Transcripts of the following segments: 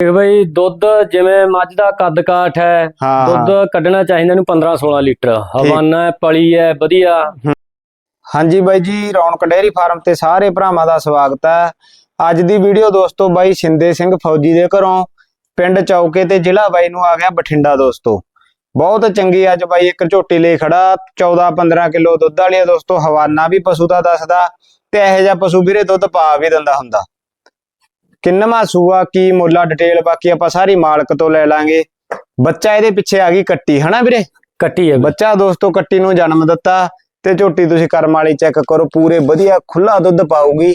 ਦੇਖ ਬਈ ਦੁੱਧ ਜਿਵੇਂ ਮੱਝ ਦਾ ਕੱਦ ਕਾਠ ਹੈ ਹਾਂ। ਦੁੱਧ ਕੱਢਣਾ ਚਾਹੀਦਾ ਇਹਨੂੰ 15 16 ਲੀਟਰ। ਹਵਾਨਾ ਹੈ ਪਲੀ ਹੈ ਵਧੀਆ। ਹਾਂਜੀ ਬਾਈ ਜੀ ਰੌਣਕ ਡੇਅਰੀ ਫਾਰਮ ਤੇ ਸਾਰੇ ਭਰਾਵਾਂ ਦਾ ਸਵਾਗਤ ਹੈ। ਅੱਜ ਦੀ ਵੀਡੀਓ ਦੋਸਤੋ ਬਾਈ ਸਿੰਦੇ ਸਿੰਘ ਫੌਜੀ ਦੇ ਘਰੋਂ ਪਿੰਡ ਚੌਕੇ ਤੇ ਜ਼ਿਲ੍ਹਾ ਬਾਈ ਨੂੰ ਆ ਗਿਆ ਬਠਿੰਡਾ ਦੋਸਤੋ। ਬਹੁਤ ਚੰਗੀ ਅੱਜ ਬਾਈ ਇੱਕ ਝੋਟੀ ਲਈ ਖੜਾ 14 15 ਕਿਲੋ ਦੁੱਧ ਵਾਲੀ ਆ ਦੋਸਤੋ ਹਵਾਨਾ ਵੀ ਪਸ਼ੂ ਦਾ ਦੱਸਦਾ ਤੇ ਇਹੋ ਜਿਹਾ ਪਸ਼ੂ ਵੀਰੇ ਦੁੱਧ ਪਾ ਵੀ ਦਿੰਦਾ ਹੁੰਦਾ। ਕਿੰਨਵਾਂ ਸੂਆ ਕੀ ਮੁੱਲਾ ਡਿਟੇਲ ਬਾਕੀ ਆਪਾਂ ਸਾਰੀ ਮਾਲਕ ਤੋਂ ਲੈ ਲਾਂਗੇ। ਬੱਚਾ ਇਹਦੇ ਪਿੱਛੇ ਆ ਗਈ ਕੱਟੀ ਹਨਾ ਵੀਰੇ? ਕੱਟੀ ਹੈ। ਬੱਚਾ ਦੋਸਤੋ ਕੱਟੀ ਨੂੰ ਜਨਮ ਦਿੱਤਾ ਤੇ ਝੋਟੀ ਤੁਸੀਂ ਕਰਮ ਵਾਲੀ ਚੈੱਕ ਕਰੋ ਪੂਰੇ ਵਧੀਆ ਖੁੱਲਾ ਦੁੱਧ ਪਾਊਗੀ।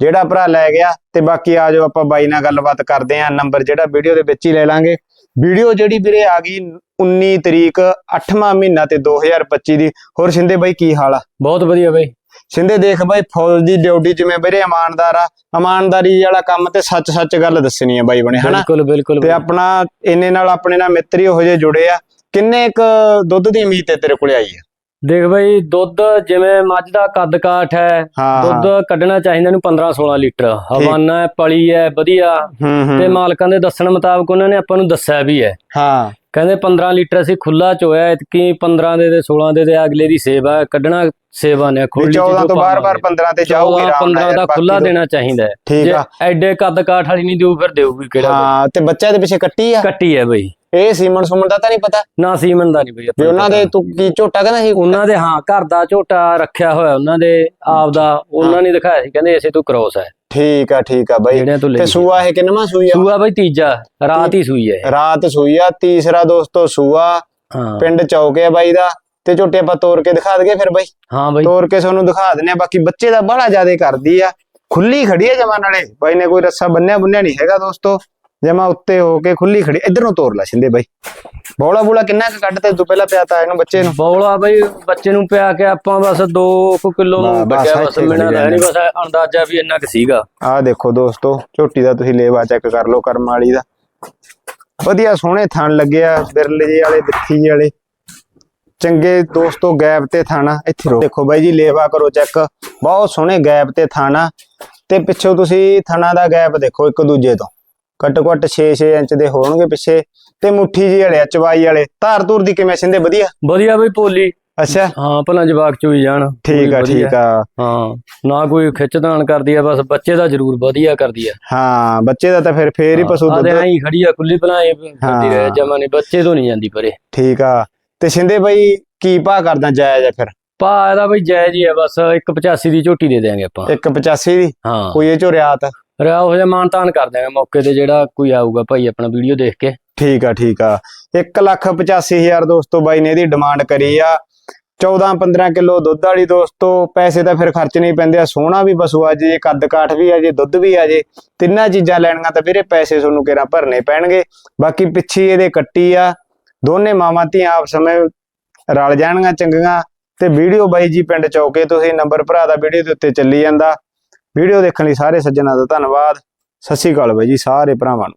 ਜਿਹੜਾ ਭਰਾ ਲੈ ਗਿਆ ਤੇ ਬਾਕੀ ਆ ਜਾਓ ਆਪਾਂ ਬਾਈ ਨਾਲ ਗੱਲਬਾਤ ਕਰਦੇ ਆਂ ਨੰਬਰ ਜਿਹੜਾ ਵੀਡੀਓ ਦੇ ਵਿੱਚ ਹੀ ਲੈ ਲਾਂਗੇ। ਵੀਡੀਓ ਜਿਹੜੀ ਵੀਰੇ ਆ ਗਈ 19 ਤਰੀਕ 8ਵਾਂ ਮਹੀਨਾ ਤੇ 2025 ਦੀ। ਹੋਰ ਸਿੰਦੇ ਬਾਈ ਕੀ ਹਾਲ ਆ? ਬਹੁਤ ਵਧੀਆ ਬਈ। ਸਿੰਦੇ ਦੇਖ ਬਾਈ ਫੌਜ ਦੀ ਡਿਊਟੀ ਜਿਵੇਂ ਵੀਰੇ ਇਮਾਨਦਾਰ ਆ ਇਮਾਨਦਾਰੀ ਵਾਲਾ ਕੰਮ ਤੇ ਸੱਚ ਸੱਚ ਗੱਲ ਦੱਸਣੀ ਆ ਬਾਈ ਬਣੇ ਹਨਾ? ਬਿਲਕੁਲ ਬਿਲਕੁਲ ਤੇ। ਆਪਣਾ ਇੰਨੇ ਨਾਲ ਆਪਣੇ ਨਾਲ ਮਿੱਤਰੀ ਉਹੋ ਜਿਹੇ ਜੁੜੇ ਆ। ਕਿੰਨੇ ਕ ਦੁੱਧ ਦੀ ਉਮੀਦ ਤੇ ਤੇਰੇ ਕੋਲੇ ਆਈ ਆ? ਦੇਖ ਬਈ ਦੁੱਧ ਜਿਵੇਂ ਮੱਝ ਦਾ ਕੱਦ ਕਾਠ ਹੈ ਦੁੱਧ ਕੱਢਣਾ ਚਾਹੀਦਾ ਇਹਨੂੰ 15 16 ਲੀਟਰ। ਹਵਾਨਾ ਹੈ ਪਲੀ ਹੈ ਵਧੀਆ। ਤੇ ਮਾਲਕਾਂ ਦੇ ਦੱਸਣ ਮੁਤਾਬਕ ਉਹਨਾਂ ਨੇ ਆਪਾਂ ਨੂੰ ਦੱਸਿਆ ਵੀ ਹੈ। ਹਾਂ। ਕਹਿੰਦੇ 15 ਲੀਟਰ ਅਸੀਂ ਖੁੱਲਾ ਚੋਇਆ ਇਤਕੀ 15 ਦੇ ਤੇ 16 ਦੇ ਤੇ ਅਗਲੇ ਦੀ ਸੇਵਾ ਕੱਢਣਾ ਸੇਵਾ ਨੇ ਖੁੱਲੀ 14 ਤੋਂ ਬਾਰ-ਬਾਰ 15 ਤੇ ਜਾਊਗੀ ਆਰਾਮ 15 ਨਾਲ ਦਾ ਖੁੱਲਾ ਦੇਣਾ ਚਾਹੀਦਾ ਹੈ। ਠੀਕ ਜੇ ਆ। ਐਡੇ ਕੱਦ ਕਾਠ ਵਾਲੀ ਨਹੀਂ ਦੇਊ ਫਿਰ ਦੇਊਗੀ ਕਿਹੜਾ ਹਾਂ ਤੇ ਬੱਚਾ ਦੇ ਪਿੱਛੇ ਕੱਟੀ ਆ? ਕੱਟੀ ਹੈ ਬਈ। ਇਹ ਸੀਮਨ ਸੁਮਨ ਦਾ ਤਾਂ ਨਹੀਂ ਪਤਾ? ਨਾ ਸੀਮਨ ਦਾ ਨਹੀਂ ਬਈ ਵੀ ਉਹਨਾਂ ਦੇ। ਤੂੰ ਕੀ ਝੋਟਾ ਕਹਿੰਦਾ ਸੀ? ਉਹਨਾਂ ਦੇ ਹਾਂ ਘਰ ਦਾ ਝੋਟਾ ਰੱਖਿਆ ਹੋਇਆ ਉਹਨਾਂ ਦੇ ਆਪ ਦਾ ਉਹਨਾਂ ਨੇ ਦਿਖਾਇਆ ਸੀ ਕਹਿੰਦੇ ਇਸੇ ਤੋਂ ਕ੍ਰੋਸ ਹੈ ਠੀਕ ਆ ਠੀਕ ਆ ਬਾਈ। ਤੋਂ ਸੂਆ ਇਹ ਕਿੰਨਵਾਂ ਸੂਈ ਆ? ਸੂਆ ਬਈ ਤੀਜਾ ਰਾਤ ਹੀ ਸੂਈ ਹੈ ਰਾਤ ਸੂਈ ਆ ਤੀਸਰਾ ਦੋਸਤੋ ਸੂਆ। ਪਿੰਡ ਚੌਕੇ ਆ ਬਾਈ ਦਾ। ਤੇ ਝੋਟੇ ਆਪਾਂ ਤੋੜ ਕੇ ਦਿਖਾ ਦਈਏ ਫਿਰ ਬਾਈ। ਹਾਂ ਬਈ। ਤੋੜ ਕੇ ਤੁਹਾਨੂੰ ਦਿਖਾ ਦਿੰਨੇ ਆ ਬਾਕੀ ਬੱਚੇ ਦਾ ਬੜਾ ਜ਼ਿਆਦਾ ਕਰਦੀ ਆ। ਖੁੱਲੀ ਖੜੀ ਆ ਜਮਾਨ ਵਾਲੇ ਬਾਈ ਨੇ ਕੋਈ ਰੱਸਾ ਬੰਨਿਆ ਬੁੰਨਿਆ ਨਹੀਂ ਹੈਗਾ ਦੋਸਤੋ। ਜਮਾ ਉੱਤੇ ਹੋ ਕੇ ਖੁੱਲੀ ਖੜੀ ਇਧਰ ਨੂੰ ਤੋੜ ਲੈ ਛਿੰਦੇ ਬਾਈ। ਬੋਲਾ ਬੋਲਾ ਕਿੰਨਾ ਕੁ ਕੱਢ ਤੇ ਤੂੰ ਪਹਿਲਾਂ ਪਿਆ ਤਾ ਇਹਨੂੰ ਬੱਚੇ ਨੂੰ? ਬੌਲਾ ਬਈ ਬੱਚੇ ਨੂੰ ਪਿਆ ਕੇ ਆਪਾਂ ਬਸ 2 ਕਿਲੋ ਬਸ, ਬਸ ਇੱਥੇ ਹੈ ਨਹੀਂ ਬਸ ਅੰਦਾਜ਼ਾ ਵੀ ਇੰਨਾ ਕੁ ਸੀਗਾ। ਆਹ ਦੇਖੋ ਦੋਸਤੋ ਝੋਟੀ ਦਾ ਤੁਸੀਂ ਲੇਵਾ ਚੈੱਕ ਕਰ ਲਓ ਕਰਮ ਵਾਲੀ ਦਾ। ਵਧੀਆ ਸੋਹਣੇ ਥਣ ਲੱਗਿਆ ਬਿਰਲੇ ਜਿਹੇ ਵਾਲੇ ਜਿਹੇ ਵਾਲੇ। ਚੰਗੇ ਦੋਸਤੋ ਗੈਪ ਤੇ ਥਾਣਾ ਇੱਥੇ ਰੋ। ਦੇਖੋ ਬਾਈ ਜੀ ਲੇਵਾ ਕਰੋ ਚੈੱਕ ਬਹੁਤ ਸੋਹਣੇ ਗੈਪ ਤੇ ਥਾਣਾ ਤੇ ਪਿੱਛੋਂ ਤੁਸੀਂ ਥਣਾ ਦਾ ਗੈਪ ਦੇਖੋ ਇੱਕ ਦੂਜੇ ਤੋਂ। ਘੱਟੋ ਘੱਟ 6-6 ਇੰਚ ਦੇ ਹੋਣਗੇ ਪਿੱਛੇ। ਤੇ ਮੁੱਠੀ ਜੀ ਵਾਲੇ ਚਵਾਈ ਵਾਲੇ। ਧਾਰ ਧੂਰ ਦੀ ਕਿਵੇਂ ਸਿੰਦੇ? ਵਧੀਆ? ਵਧੀਆ ਬਈ ਪੋਲੀ ਅੱਛਾ। ਹਾਂ ਭਲਾ ਜਵਾਕ ਚੋਈ ਜਾਣ। ਠੀਕ ਆ। ਠੀਕ ਆ। ਹਾਂ ਨਾ ਕੋਈ ਖਿੱਚਦਾਨ ਕਰਦੀ ਆ ਬਸ ਬੱਚੇ ਦਾ ਜ਼ਰੂਰ ਵਧੀਆ ਕਰਦੀ ਆ। ਹਾਂ ਬੱਚੇ ਦਾ ਤਾਂ ਫਿਰ ਫੇਰ ਹੀ ਪਸ਼ੂ ਦੁੱਧ। ਹੀ ਖੜੀ ਆ ਖੁੱਲੀ ਭਲਾਏ ਕਰਦੀ। ਰਹੇ ਜਮਾ ਨਹੀਂ ਬੱਚੇ ਤੋਂ ਨਹੀਂ ਜਾਂਦੀ ਪਰੇ। ਠੀਕ ਆ। ਤੇ ਸਿੰਦੇ ਬਾਈ ਕੀ ਭਾਅ ਕਰਦਾ ਜਾਇਜ਼ ਆ ਫਿਰ? ਪਾ ਇਹਦਾ ਬਈ ਜਾਇਜ਼ ਹੀ ਆ ਬਸ 185 ਦੀ ਝੋਟੀ ਦੇ ਦੇਾਂਗੇ ਆਪਾਂ। 185 ਦੀ? ਹਾਂ। ਕੋਈ ਇਹ ਚੋ ਰਿਆਤ? ਰਿਆ ਉਹ ਜਿਹਾ ਮਾਨਤਾਨ ਕਰ ਦਿਆਂਗੇ ਮੌਕੇ ਤੇ ਜਿਹੜਾ ਕੋਈ ਆਊਗਾ ਭਾਈ ਆਪਣਾ ਵੀਡੀਓ ਦੇਖ ਕੇ। ਠੀਕ ਆ ਠੀਕ ਆ। 185000 ਦੋਸਤੋ ਬਾਈ ਨੇ ਇਹਦੀ ਡਿਮਾਂਡ ਕਰੀ ਆ। 14 15 ਕਿਲੋ ਦੁੱਧ ਵਾਲੀ ਦੋਸਤੋ, ਪੈਸੇ ਤਾਂ ਫਿਰ ਖਰਚ ਨਹੀਂ ਪੈਂਦੇ ਆ। ਸੋਹਣਾ ਵੀ ਪਸ਼ੂ ਆ ਜੇ ਕੱਦ ਕਾਠ ਵੀ ਆ ਜੇ, ਦੁੱਧ ਵੀ ਆ ਜੇ। ਤਿੰਨਾਂ ਚੀਜ਼ਾਂ ਲੈਣੀਆਂ ਤਾਂ ਵੀਰੇ ਪੈਸੇ ਤੁਹਾਨੂੰ ਕਿਹੜਾ ਭਰਨੇ ਪੈਣਗੇ। ਬਾਕੀ ਪਿੱਛੇ ਇਹਦੇ ਕੱਟੀ ਆ। ਦੋਨੇ ਮਾਵਾਂ ਧੀਆਂ ਆਪ ਵਿੱਚ ਰਲ ਜਾਣਗੀਆਂ ਚੰਗੀਆਂ। ਤੇ ਵੀਡੀਓ ਬਾਈ ਜੀ ਪਿੰਡ ਚੌਕੇ ਤੁਸੀਂ ਨੰਬਰ ਭਰਾ ਦਾ ਵੀਡੀਓ ਦੇ ਉੱਤੇ ਚੱਲੀ ਜਾਂਦਾ। ਵੀਡੀਓ ਦੇਖਣ ਲਈ ਸਾਰੇ ਸੱਜਣਾਂ ਦਾ ਧੰਨਵਾਦ। ਸਤਿ ਸ਼੍ਰੀ ਅਕਾਲ ਬਾਈ ਜੀ, ਸਾਰੇ ਭਰਾਵਾਂ ਨੂੰ।